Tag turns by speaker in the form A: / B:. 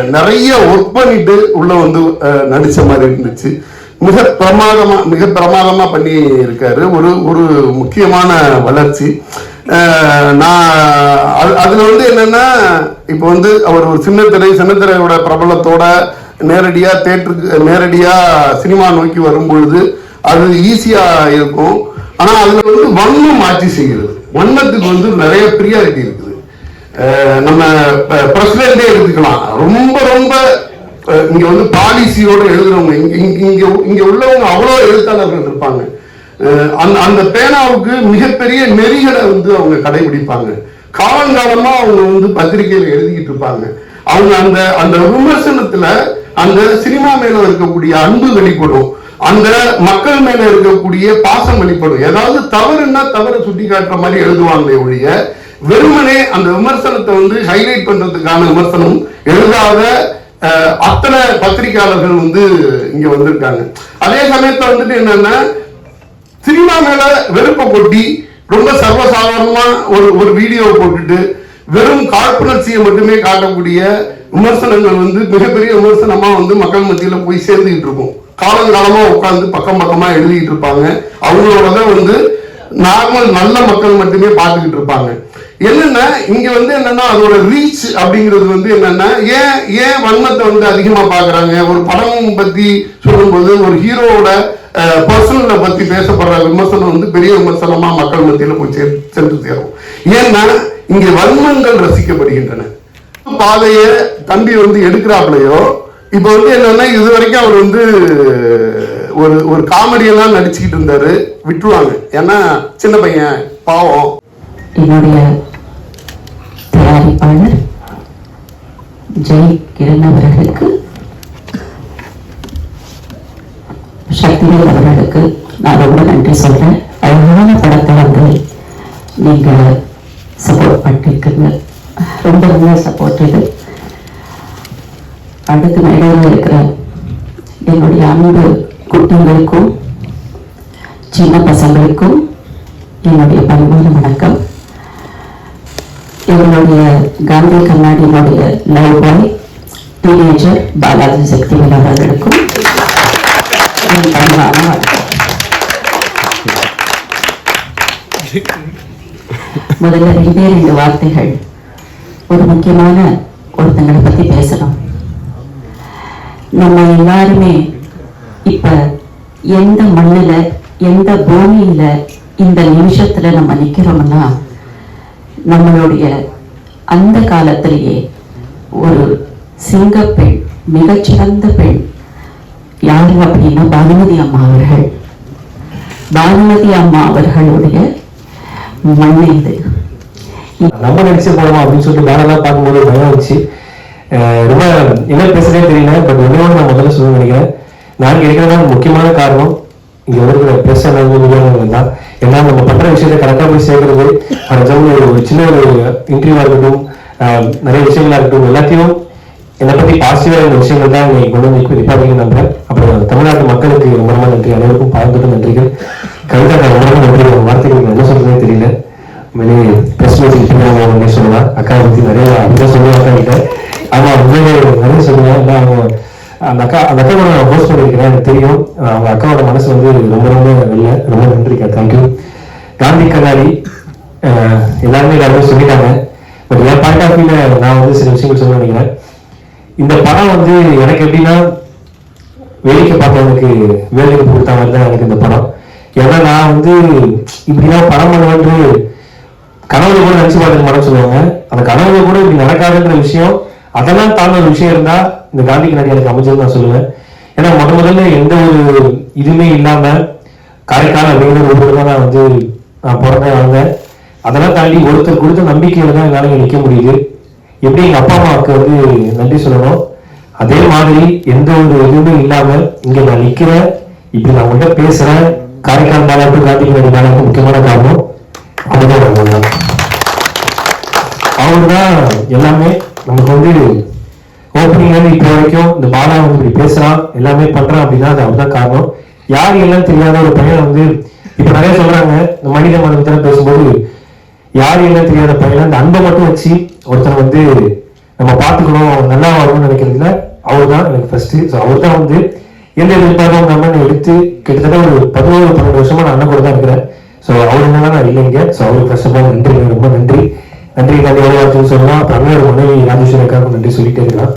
A: நிறைய ஒர்க் பண்ணிட்டு உள்ள வந்து நடிச்ச மாதிரி இருந்துச்சு. மிக பிரமாதமா மிக பிரமாதமா பண்ணி இருக்காரு. ஒரு ஒரு முக்கியமான வளர்ச்சி. நான் அது- அதுல வந்து என்னன்னா இப்போ வந்து அவர் ஒரு சின்னத்திரை சின்னத்திரையோட பிரபலத்தோட நேரடியா தேட்டருக்கு நேரடியா சினிமா நோக்கி வரும்பொழுது அது ஈஸியா இருக்கும். ஆனா அதுல வந்து வண்ணம் ஆட்சி செய்கிறது. வண்ணத்துக்கு வந்து நிறைய பிரியாரிட்டி இருக்குது. நம்ம பிரசிடென்டே எடுத்துக்கலாம். இங்க வந்து பாலிசியோட எழுதுறவங்க இங்க இங்க- இங்க இங்க உள்ளவங்க அவ்வளோ எழுத்தாளர்கள் இருப்பாங்க. அந்த அந்த பேனாவுக்கு மிகப்பெரிய நெறிகளை வந்து அவங்க கடைபிடிப்பாங்க. காலங்காலமா அவங்க வந்து பத்திரிகையில எழுதிக்கிட்டு இருப்பாங்க. அவங்க அந்த அந்த விமர்சனத்துல அந்த சினிமா மேல இருக்கக்கூடிய அன்பு வெளிப்படும். அந்த மக்கள் மேல இருக்கக்கூடிய பாசம் வெளிப்படும். ஏதாவது தவறுன்னா தவறை சுட்டி காட்டுற மாதிரி எழுதுவாங்களே ஒழிய வெறுமனே அந்த விமர்சனத்தை வந்து ஹைலைட் பண்றதுக்கான விமர்சனம் எழுதாத அத்தனை பத்திரிகையாளர்கள் வந்து இங்க வந்திருக்காங்க. அதே சமயத்துல வந்துட்டு என்னன்னா சினிமா மேல வெறுப்பை கொட்டி ரொம்ப சர்வசாதாரணமா ஒரு ஒரு வீடியோ போட்டுட்டு வெறும் காழ்ப்புணர்ச்சியை மட்டுமே காட்டக்கூடிய விமர்சனங்கள் வந்து மிகப்பெரிய விமர்சனமா வந்து மக்கள் மத்தியில போய் சேர்ந்துகிட்டு இருக்கும். காலங்காலமா உட்காந்து பக்கம் பக்கமா எழுதிட்டு இருப்பாங்க. அவங்களோட வந்து நார்மல் நல்ல மக்கள் மட்டுமே பார்த்துக்கிட்டு இருப்பாங்க. என்னன்னா? இங்க வந்து என்னன்னா அதோட ரீச் அப்படிங்கிறது வந்து என்னன்னா ஏன் ஏன் வன்மத்தை வந்து அதிகமா பாக்குறாங்க ஒரு படம் பத்தி சொல்லும்போது ஒரு ஹீரோவோட பர்சனலை பத்தி பேசப்படுற விமர்சனம் வந்து பெரிய விமர்சனமா மக்கள் மத்தியில போய் சேர் சென்று சேரும். ஏன்னா இங்க வன்மங்கள் ரசிக்கப்படுகின்றன. பாதைய தம்பி வந்து எடுக்கிறாப்லையோ இப்ப வந்து என்னன்னா இது வரைக்கும் அவர் வந்து ஒரு ஒரு காமெடியெல்லாம் நடிச்சுக்கிட்டு இருந்தாரு. விட்டுருவாங்க. ஏன்னா சின்ன பையன் பாவம்.
B: என்னுடைய தயாரிப்பாளர் ஜெய் கிரண் அவர்களுக்கு சக்திவேல் அவர்களுக்கு நான் ரொம்ப நன்றி சொல்றேன். அழகான படத்தை வந்து நீங்கள் சப்போர்ட் பண்ணிருக்கீங்க. ரொம்ப ரொம்ப சப்போர்ட் இது. அடுத்து மேடையில் இருக்கிற என்னுடைய அன்பு குட்டங்களுக்கும் சின்ன பசங்களுக்கும் என்னுடைய பணிவான வணக்கம். இவருடைய Gandhi கண்ணாடியினுடைய love boy teenager Balaji Sakthi அவர்களுக்கும் முதல்ல ரெண்டே ரெண்டு வார்த்தைகள். ஒரு முக்கியமான ஒருத்தங்களை பத்தி பேசணும் நம்ம எல்லாருமே இப்ப எந்த மண்ணுல எந்த பூமியில இந்த நிமிஷத்துல நம்ம நிக்கிறோம்னா நம்மளுடைய அந்த காலத்திலேயே ஒரு சிங்கப்பெண் மிகச்சிறந்த பெண். யார் அப்படின்னா பானுமதி அம்மா அவர்கள். பானுமதி அம்மா அவர்களுடைய மண்ணை இது.
C: நம்ம நடிச்ச படமா அப்படின்னு சொல்லிட்டு பேனர்லாம் பார்க்கும்போது பயம் வந்துச்சு ரொம்ப என்ன பேசுறதே தெரியல பட் ஒன்னே நான் முதல்ல சொல்ல நினைக்கிறேன். நான் இருக்கிறதா முக்கியமான காரணம். இங்க இருக்கிற பேச தான் ஏன்னா நம்ம பண்ற விஷயத்தை கரெக்டாக போய் சேர்க்கறது ஃபார் எக்ஸாம்பிள் ஒரு சின்ன ஒரு இன்டர்வியூவா இருக்கட்டும் நிறைய விஷயங்களா இருக்கட்டும் எல்லாத்தையும் என்னை பத்தி பாசிட்டிவா இந்த விஷயங்கள் தான் நீங்க கொண்டு வந்து நிப்பாட்டிங்க நம்புறேன். அப்புறம் தமிழ்நாட்டு மக்களுக்கு ரொம்ப ரொம்ப நன்றி. அனைவருக்கும் பாதுகாப்பு நன்றிகள். கவிதா நான் ரொம்ப நன்றி. ஒரு வார்த்தைகள் என்ன சொல்றதே தெரியல. மணி பிரஸ் மீட்டிங் சொல்லலாம். அக்கா பத்தி நிறைய அப்படிதான் சொல்லுவாங்க அக்கா கிட்ட ஆமா உண்மையிலே நிறைய சொல்லுவேன் அந்த அக்கா அந்த அக்கா கூட நான் போஸ்ட் பண்ணியிருக்கிறேன் எனக்கு தெரியும். அவங்க அக்காவோட மனசு வந்து ரொம்ப ரொம்ப வெளில ரொம்ப நன்றிக்கா தேங்க்யூ காந்தி கண்ணாடி அஹ், எல்லாருமே எல்லாருமே சொல்லிட்டாங்க. பட் என் பாயிண்ட் ஆஃப் வியூல நான் வந்து சில விஷயங்கள் சொல்ல நினைக்கிறேன். இந்த படம் வந்து எனக்கு எப்படின்னா வேடிக்கை பார்த்தவனுக்கு வேலைக்கு கொடுத்த மாதிரி தான் எனக்கு இந்த படம். ஏன்னா நான் வந்து இப்படிலாம் படம் பண்ணுவேன்று கனவுல கூட நினைச்சு பார்த்துட்டு மனம் சொல்லுவாங்க. அந்த கனவுல கூட இப்படி நடக்காதுன்ற விஷயம் அதெல்லாம் தாண்ட ஒரு விஷயம் இருந்தா இந்த காந்தி கண்ணாடி எனக்கு அமைஞ்சது நான் சொல்லுவேன். ஏன்னா முத முதல்ல எந்த ஒரு இதுவுமே இல்லாம காரைக்கால் அப்படிங்கிற ஒரு தான் நான் வந்து நான் பிறந்தேன் வளர்ந்தேன் அதெல்லாம் தாண்டி ஒருத்தர் கொடுத்த நம்பிக்கையில தான் என்னால இங்க முடியுது. எப்படி எங்க அப்பா அம்மாவுக்கு வந்து நன்றி சொல்லணும்? அதே மாதிரி எந்த ஒரு எதுவுமே இல்லாம இங்க நான் நிக்கிறேன். இப்படி நான் உங்கள்கிட்ட பேசுறேன். காரைக்கால் மாநாட்டு காந்தி கண்ணாடி மாநாட்டு முக்கியமான காரணம். அவங்க தான் தான் எல்லாமே. நமக்கு வந்து ஓப்பனிங்ல இப்போ வரைக்கும் இந்த பாலா வந்து இப்படி பேசுறான் எல்லாமே பண்றான் அப்படின்னா அது அவர்தான் காரணம். யார் எல்லாம் தெரியாத ஒரு பையன் வந்து இப்ப நிறைய சொல்றாங்க இந்த மனித மனத்தை பேசும்போது யார் எல்லாம் தெரியாத பையன் அந்த அன்பை மட்டும் வச்சு ஒருத்தன் வந்து நம்ம பார்த்துக்கணும் நல்லா வரணும்னு நினைக்கிறதுல அவர் தான் எனக்கு ஃபர்ஸ்ட் ஸோ அவர் தான் வந்து எந்த எதிர்பார்ப்பும் இல்லாம எடுத்து கிட்டத்தட்ட ஒரு பதினோரு பன்னெண்டு வருஷமா நான் அண்ணன் கூட தான் இருக்கிறேன். ஸோ அவர் என்ன நான் இல்லைங்க ஸோ அவருக்கு ஃபர்ஸ்ட் ஆஃப் ஆல் நன்றி ரொம்ப நன்றி. நன்றி நன்றி எவ்வளோ சொல்லலாம். அப்புறம் அண்ணனோட மனைவி ராஜேஸ்வரி அக்காவுக்கு நன்றி சொல்லிட்டே இருக்கலாம்